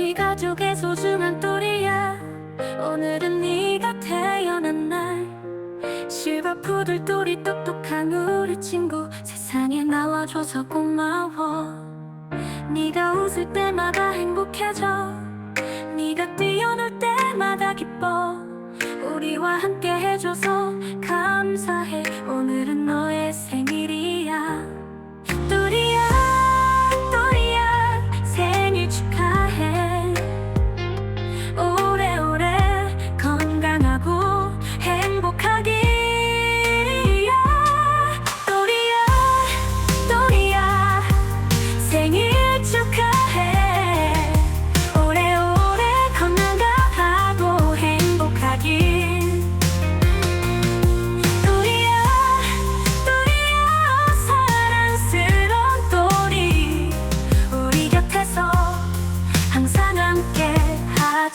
우리 가족의 소중한 또리야. 오늘은 네가 태어난 날. 실버 푸들 또리 똑똑한 우리 친구. 세상에 나와줘서 고마워. 네가 웃을 때마다 행복해져. 네가 뛰어놀 때마다 기뻐. 우리와 함께 해줘서 감사해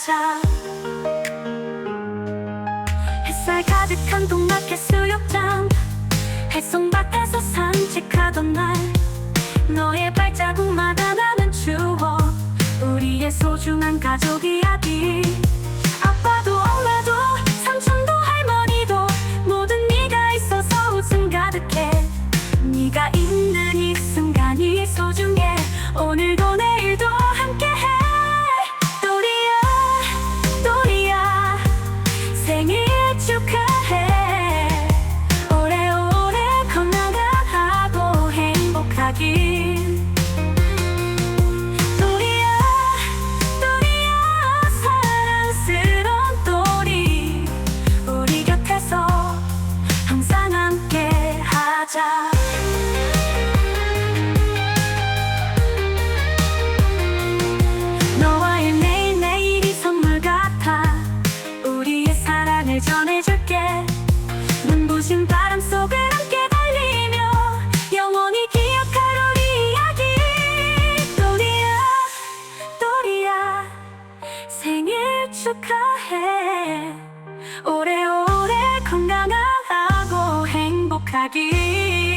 하자 햇살 가득한 동막의 수욕장. 해송밭에서 산책하던 날. 너의 발자국마다 나는 추억 우리의 소중한 가족 이 해. 오래오래 건강하고 행복하길